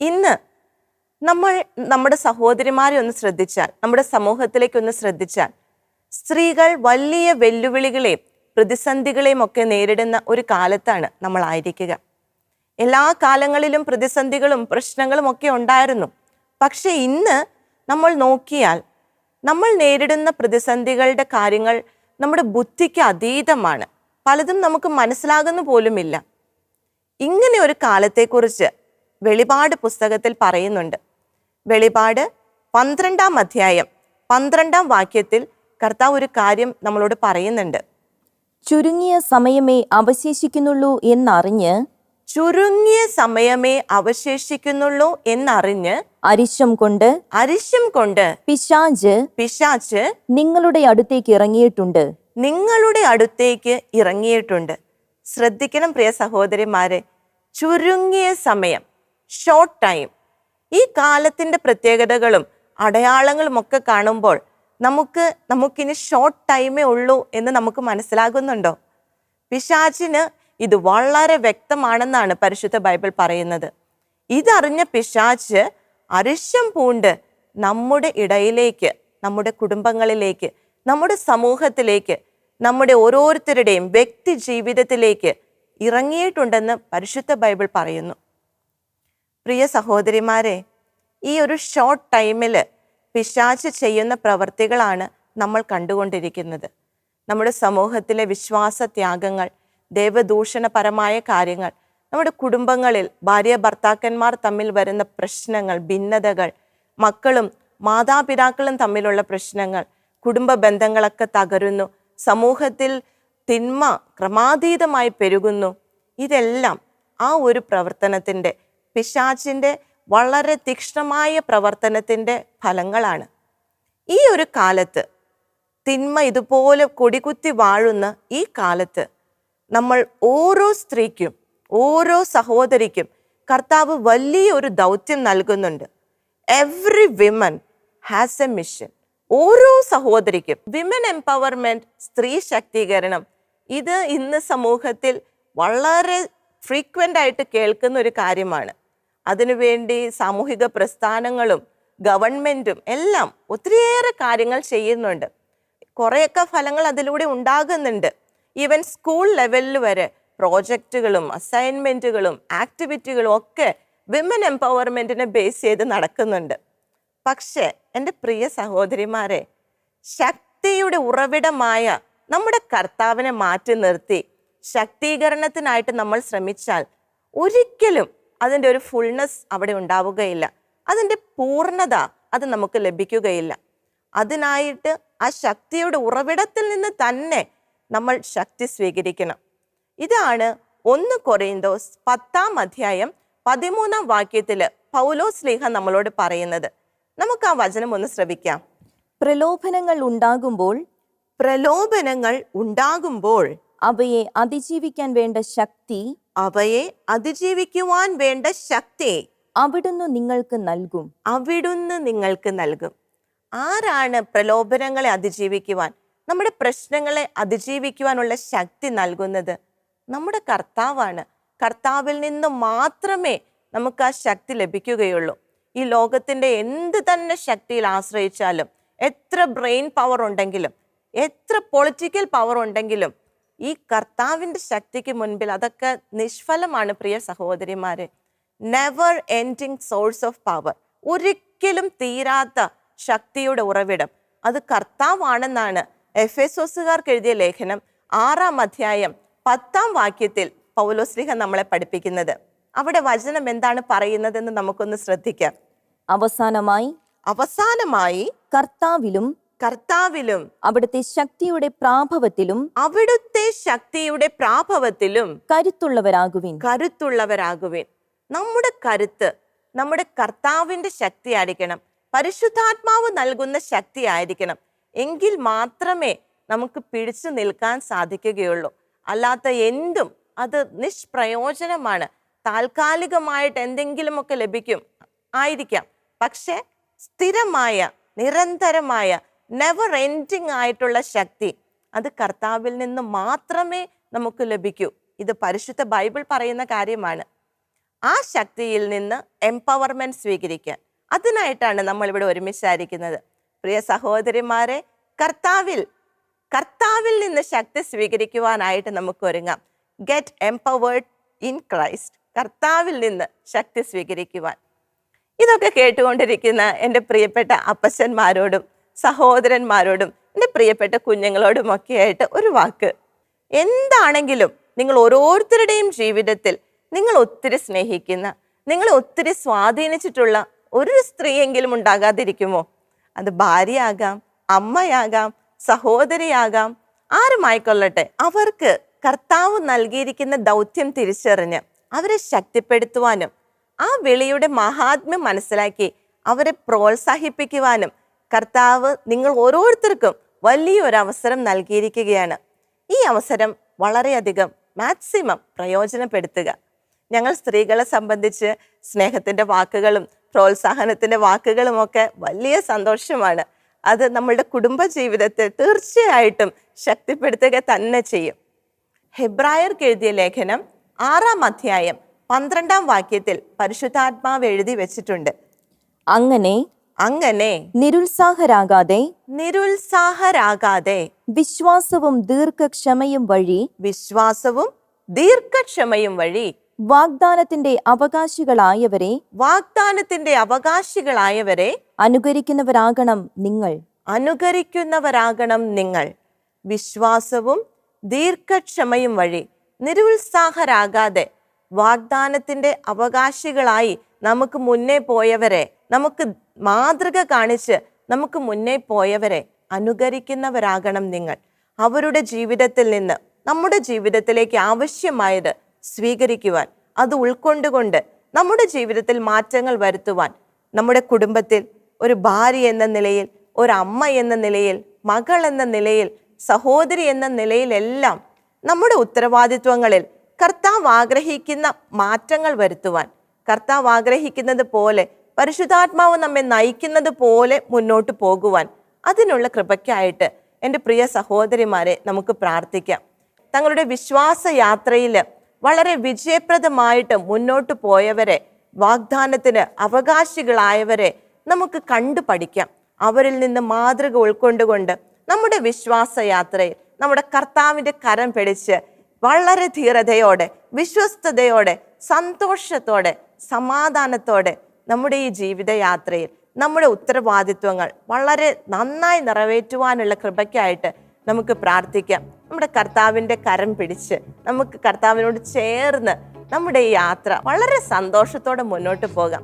ഇന്ന് നമ്മൾ നമ്മുടെ സഹോദരിമാരെ ഒന്ന് ശ്രദ്ധിച്ചാൽ നമ്മുടെ സമൂഹത്തിലേക്ക് ഒന്ന് ശ്രദ്ധിച്ചാൽ സ്ത്രീകൾ വലിയ വെല്ലുവിളികളെയും പ്രതിസന്ധികളെയും ഒക്കെ നേരിടുന്ന ഒരു കാലത്താണ് നമ്മൾ ആയിരിക്കുക. എല്ലാ കാലങ്ങളിലും പ്രതിസന്ധികളും പ്രശ്നങ്ങളും ഒക്കെ ഉണ്ടായിരുന്നു. പക്ഷെ ഇന്ന് നമ്മൾ നോക്കിയാൽ നമ്മൾ നേരിടുന്ന പ്രതിസന്ധികളുടെ കാര്യങ്ങൾ നമ്മുടെ ബുദ്ധിക്ക് അതീതമാണ്. പലതും നമുക്ക് മനസ്സിലാകുന്നു പോലുമില്ല. ഇങ്ങനെ ഒരു കാലത്തെക്കുറിച്ച് വെളിപാട് പുസ്തകത്തിൽ പറയുന്നുണ്ട്. വെളിപാട് പന്ത്രണ്ടാം അധ്യായം പന്ത്രണ്ടാം വാക്യത്തിൽ കർത്താവ് ഒരു കാര്യം നമ്മളോട് പറയുന്നുണ്ട്. ചുരുങ്ങിയ സമയമേ അവശേഷിക്കുന്നുള്ളൂ എന്നറിഞ്ഞ് ചുരുങ്ങിയ സമയമേ അവശേഷിക്കുന്നുള്ളൂ എന്നറിഞ്ഞ് അരിശം കൊണ്ട് അരിശം കൊണ്ട് പിശാജ് പിശാച്ച് നിങ്ങളുടെ അടുത്തേക്ക് ഇറങ്ങിയിട്ടുണ്ട്. നിങ്ങളുടെ അടുത്തേക്ക് ഇറങ്ങിയിട്ടുണ്ട്. ശ്രദ്ധിക്കണം പ്രിയ സഹോദരിമാരെ ചുരുങ്ങിയ സമയം. ഷോർട്ട് ടൈം ഈ കാലത്തിന്റെ പ്രത്യേകതകളും അടയാളങ്ങളും ഒക്കെ കാണുമ്പോൾ നമുക്ക് നമുക്കിനി ഷോർട്ട് ടൈമേ ഉള്ളൂ എന്ന് നമുക്ക് മനസ്സിലാകുന്നുണ്ടോ? പിശാചിന് ഇത് വളരെ വ്യക്തമാണെന്നാണ് പരിശുദ്ധ ബൈബിൾ പറയുന്നത്. ഇതറിഞ്ഞ പിശാച്ച് അരിശം പൂണ്ട് നമ്മുടെ ഇടയിലേക്ക് നമ്മുടെ കുടുംബങ്ങളിലേക്ക് നമ്മുടെ സമൂഹത്തിലേക്ക് നമ്മുടെ ഓരോരുത്തരുടെയും വ്യക്തി ജീവിതത്തിലേക്ക് ഇറങ്ങിയിട്ടുണ്ടെന്ന് പരിശുദ്ധ ബൈബിൾ പറയുന്നു. പ്രിയ സഹോദരിമാരെ ഈ ഒരു ഷോർട്ട് ടൈമിൽ പിശാച്ച് ചെയ്യുന്ന പ്രവർത്തികളാണ് നമ്മൾ കണ്ടുകൊണ്ടിരിക്കുന്നത്. നമ്മുടെ സമൂഹത്തിലെ വിശ്വാസ ത്യാഗങ്ങൾ ദേവദൂഷണപരമായ കാര്യങ്ങൾ നമ്മുടെ കുടുംബങ്ങളിൽ ഭാര്യ ഭർത്താക്കന്മാർ തമ്മിൽ വരുന്ന പ്രശ്നങ്ങൾ ഭിന്നതകൾ മക്കളും മാതാപിതാക്കളും തമ്മിലുള്ള പ്രശ്നങ്ങൾ കുടുംബ ബന്ധങ്ങളൊക്കെ തകരുന്നു സമൂഹത്തിൽ തിന്മ ക്രമാതീതമായി പെരുകുന്നു. ഇതെല്ലാം ആ ഒരു പ്രവർത്തനത്തിന്റെ പിശാചിന്റെ വളരെ തീക്ഷ്ണമായ പ്രവർത്തനത്തിന്റെ ഫലങ്ങളാണ്. ഈ ഒരു കാലത്ത് തിന്മ ഇതുപോലെ കൊടികുത്തി വാഴുന്ന ഈ കാലത്ത് നമ്മൾ ഓരോ സ്ത്രീക്കും ഓരോ സഹോദരിക്കും കർത്താവ് വലിയ ഒരു ദൗത്യം നൽകുന്നുണ്ട്. Every women has a mission ഓരോ സഹോദരിക്കും വിമൻ എംപവർമെന്റ് സ്ത്രീ ശാക്തീകരണം ഇത് ഇന്ന് സമൂഹത്തിൽ വളരെ ഫ്രീക്വന്റ് ആയിട്ട് കേൾക്കുന്ന ഒരു കാര്യമാണ്. അതിനുവേണ്ടി സാമൂഹിക പ്രസ്ഥാനങ്ങളും ഗവൺമെന്റും എല്ലാം ഒത്തിരിയേറെ കാര്യങ്ങൾ ചെയ്യുന്നുണ്ട്. കുറേയൊക്കെ ഫലങ്ങൾ അതിലൂടെ ഉണ്ടാകുന്നുണ്ട്. ഈവൻ സ്കൂൾ ലെവലിൽ വരെ പ്രോജക്റ്റുകളും അസൈൻമെന്റുകളും ആക്ടിവിറ്റികളും ഒക്കെ വിമൻ എംപവർമെന്റിനെ ബേസ് ചെയ്ത് നടക്കുന്നുണ്ട്. പക്ഷേ എന്റെ പ്രിയ സഹോദരിമാരെ ശക്തിയുടെ ഉറവിടമായ നമ്മുടെ കർത്താവിനെ മാറ്റി നിർത്തി ശക്തീകരണത്തിനായിട്ട് നമ്മൾ ശ്രമിച്ചാൽ ഒരിക്കലും അതിന്റെ ഒരു ഫുൾനെസ് അവിടെ ഉണ്ടാവുകയില്ല. അതിന്റെ പൂർണത അത് നമുക്ക് ലഭിക്കുകയില്ല. അതിനായിട്ട് ആ ശക്തിയുടെ ഉറവിടത്തിൽ നിന്ന് തന്നെ നമ്മൾ ശക്തി സ്വീകരിക്കണം. ഇതാണ് ഒന്ന് കൊറിയന്തോസ് പത്താം അധ്യായം പതിമൂന്നാം വാക്യത്തിൽ പൗലോ സ്ലീഹ നമ്മളോട് പറയുന്നത്. നമുക്ക് ആ വചനം ഒന്ന് ശ്രവിക്കാം. പ്രലോഭനങ്ങൾ ഉണ്ടാകുമ്പോൾ പ്രലോഭനങ്ങൾ ഉണ്ടാകുമ്പോൾ അവയെ അതിജീവിക്കാൻ വേണ്ട ശക്തി അവയെ അതിജീവിക്കുവാൻ വേണ്ട ശക്തി അവിടുന്ന് നിങ്ങൾക്ക് നൽകും. അവിടുന്ന് നിങ്ങൾക്ക് നൽകും. ആരാണ് പ്രലോഭനങ്ങളെ അതിജീവിക്കുവാൻ നമ്മുടെ പ്രശ്നങ്ങളെ അതിജീവിക്കുവാനുള്ള ശക്തി നൽകുന്നത്? നമ്മുടെ കർത്താവാണ്. കർത്താവിൽ നിന്ന് മാത്രമേ നമുക്ക് ആ ശക്തി ലഭിക്കുകയുള്ളൂ. ഈ ലോകത്തിന്റെ എന്ത് തന്നെ ശക്തിയിൽ ആശ്രയിച്ചാലും എത്ര ബ്രെയിൻ പവർ ഉണ്ടെങ്കിലും എത്ര പൊളിറ്റിക്കൽ പവർ ഉണ്ടെങ്കിലും ഈ കർത്താവിന്റെ ശക്തിക്ക് മുൻപിൽ അതൊക്കെ നിഷ്ഫലമാണ് പ്രിയ സഹോദരിമാരെ. Never ending source of power ഒരിക്കലും തീരാത്ത ശക്തിയുടെ ഉറവിടം. അത് കർത്താവാണെന്നാണ് എഫ് എസോസുകാർക്ക് എഴുതിയ ലേഖനം ആറാം അധ്യായം പത്താം വാക്യത്തിൽ പൗലോസ്ലിഹ നമ്മളെ പഠിപ്പിക്കുന്നത്. അവിടെ വചനം എന്താണ് പറയുന്നതെന്ന് നമുക്കൊന്ന് ശ്രദ്ധിക്കാം. അവസാനമായി അവസാനമായി കർത്താവിലും കർത്താവിലും അവിടുത്തെ ശക്തിയുടെ പ്രാഭവത്തിലും അവിടുത്തെ ശക്തിയുടെ പ്രാഭവത്തിലും കരുത്തുള്ളവരാകുവിൻ. കരുത്തുള്ളവരാകുവിൻ. നമ്മുടെ കരുത്ത് നമ്മുടെ കർത്താവിന്റെ ശക്തി ആയിരിക്കണം പരിശുദ്ധാത്മാവ് നൽകുന്ന ശക്തി ആയിരിക്കണം എങ്കിൽ മാത്രമേ നമുക്ക് പിടിച്ചു നിൽക്കാൻ സാധിക്കുകയുള്ളൂ. അല്ലാത്ത എന്തും അത് നിഷ്പ്രയോജനമാണ്. താൽക്കാലികമായിട്ട് എന്തെങ്കിലുമൊക്കെ ലഭിക്കും. ആയിരിക്കാം. പക്ഷെ സ്ഥിരമായ നിരന്തരമായ നെവർ എൻഡിങ് ആയിട്ടുള്ള ശക്തി അത് കർത്താവിൽ നിന്ന് മാത്രമേ നമുക്ക് ലഭിക്കൂ. ഇത് പരിശുദ്ധ ബൈബിൾ പറയുന്ന കാര്യമാണ്. ആ ശക്തിയിൽ നിന്ന് എംപവർമെന്റ് സ്വീകരിക്കാൻ അതിനായിട്ടാണ് നമ്മളിവിടെ ഒരുമിച്ചായിരിക്കുന്നത്. പ്രിയ സഹോദരിമാരെ കർത്താവിൽ കർത്താവിൽ നിന്ന് ശക്തി സ്വീകരിക്കുവാനായിട്ട് നമുക്ക് ഒരുങ്ങാം. ഗെറ്റ് എംപവേർഡ് ഇൻ ക്രൈസ്റ്റ് കർത്താവിൽ നിന്ന് ശക്തി സ്വീകരിക്കുവാൻ. ഇതൊക്കെ കേട്ടുകൊണ്ടിരിക്കുന്ന എന്റെ പ്രിയപ്പെട്ട അപ്പച്ചന്മാരോടും സഹോദരന്മാരോടും എന്റെ പ്രിയപ്പെട്ട കുഞ്ഞുങ്ങളോടും ഒക്കെയായിട്ട് ഒരു വാക്ക്. എന്താണെങ്കിലും നിങ്ങൾ ഓരോരുത്തരുടെയും ജീവിതത്തിൽ നിങ്ങൾ ഒത്തിരി സ്നേഹിക്കുന്ന നിങ്ങളെ ഒത്തിരി സ്വാധീനിച്ചിട്ടുള്ള ഒരു സ്ത്രീയെങ്കിലും ഉണ്ടാകാതിരിക്കുമോ? അത് ഭാര്യയാകാം അമ്മയാകാം സഹോദരിയാകാം ആരുമായിക്കൊള്ളട്ടെ അവർക്ക് കർത്താവ് നൽകിയിരിക്കുന്ന ദൗത്യം തിരിച്ചറിഞ്ഞ് അവരെ ശക്തിപ്പെടുത്തുവാനും ആ വിളിയുടെ മഹാത്മ്യം മനസ്സിലാക്കി അവരെ പ്രോത്സാഹിപ്പിക്കുവാനും കർത്താവ് നിങ്ങൾ ഓരോരുത്തർക്കും വലിയൊരു അവസരം നൽകിയിരിക്കുകയാണ്. ഈ അവസരം വളരെയധികം മാക്സിമം പ്രയോജനപ്പെടുത്തുക. ഞങ്ങൾ സ്ത്രീകളെ സംബന്ധിച്ച് സ്നേഹത്തിന്റെ വാക്കുകളും പ്രോത്സാഹനത്തിന്റെ വാക്കുകളുമൊക്കെ വലിയ സന്തോഷമാണ്. അത് നമ്മളുടെ കുടുംബ ജീവിതത്തെ തീർച്ചയായിട്ടും ശക്തിപ്പെടുത്തുക തന്നെ ചെയ്യും. ഹെബ്രായർക്ക് എഴുതിയ ലേഖനം ആറാം അധ്യായം പന്ത്രണ്ടാം വാക്യത്തിൽ പരിശുദ്ധാത്മാവ് എഴുതി വെച്ചിട്ടുണ്ട്. അങ്ങനെ അങ്ങനെ നിരുത്സാഹരാകാതെ നിരുത്സാഹരാകാതെ വിശ്വാസവും ദീർഘക്ഷമയും വഴി വിശ്വാസവും ദീർഘക്ഷമയും വഴി വാഗ്ദാനത്തിന്റെ അവകാശികളായവരെ വാഗ്ദാനത്തിന്റെ അവകാശികളായവരെ അനുകരിക്കുന്നവരാകണം നിങ്ങൾ. അനുകരിക്കുന്നവരാകണം നിങ്ങൾ. വിശ്വാസവും ദീർഘക്ഷമയും വഴി നിരുത്സാഹരാകാതെ വാഗ്ദാനത്തിന്റെ അവകാശികളായി നമുക്ക് മുന്നേ പോയവരെ നമുക്ക് മാതൃക കാണിച്ച് നമുക്ക് മുന്നേ പോയവരെ അനുകരിക്കുന്നവരാകണം നിങ്ങൾ. അവരുടെ ജീവിതത്തിൽ നിന്ന് നമ്മുടെ ജീവിതത്തിലേക്ക് ആവശ്യമായത് സ്വീകരിക്കുവാൻ അത് ഉൾക്കൊണ്ടുകൊണ്ട് നമ്മുടെ ജീവിതത്തിൽ മാറ്റങ്ങൾ വരുത്തുവാൻ നമ്മുടെ കുടുംബത്തിൽ ഒരു ഭാര്യ എന്ന നിലയിൽ ഒരു അമ്മ എന്ന നിലയിൽ മകൾ എന്ന നിലയിൽ സഹോദരി എന്ന നിലയിലെല്ലാം നമ്മുടെ ഉത്തരവാദിത്വങ്ങളിൽ കർത്താവ് ആഗ്രഹിക്കുന്ന മാറ്റങ്ങൾ വരുത്തുവാൻ കർത്താവ് ആഗ്രഹിക്കുന്നത് പോലെ പരിശുദ്ധാത്മാവ് നമ്മെ നയിക്കുന്നത് പോലെ മുന്നോട്ട് പോകുവാൻ. അതിനുള്ള കൃപയ്ക്കായിട്ട് എന്റെ പ്രിയ സഹോദരിമാരെ നമുക്ക് പ്രാർത്ഥിക്കാം. തങ്ങളുടെ വിശ്വാസ യാത്രയിൽ വളരെ വിജയപ്രദമായിട്ട് മുന്നോട്ട് പോയവരെ വാഗ്ദാനത്തിന് അവകാശികളായവരെ നമുക്ക് കണ്ടു പഠിക്കാം. അവരിൽ നിന്ന് മാതൃക ഉൾക്കൊണ്ടുകൊണ്ട് നമ്മുടെ വിശ്വാസ യാത്രയിൽ നമ്മുടെ കർത്താവിന്റെ കരം പിടിച്ച് വളരെ ധീരതയോടെ വിശ്വസ്തയോടെ സന്തോഷത്തോടെ സമാധാനത്തോടെ നമ്മുടെ ഈ ജീവിതയാത്രയിൽ നമ്മുടെ ഉത്തരവാദിത്വങ്ങൾ വളരെ നന്നായി നിറവേറ്റുവാനുള്ള കൃപയ്ക്കായിട്ട് നമുക്ക് പ്രാർത്ഥിക്കാം. നമ്മുടെ കർത്താവിന്റെ കരം പിടിച്ച് നമുക്ക് കർത്താവിനോട് ചേർന്ന് നമ്മുടെ ഈ യാത്ര വളരെ സന്തോഷത്തോടെ മുന്നോട്ട് പോകാം.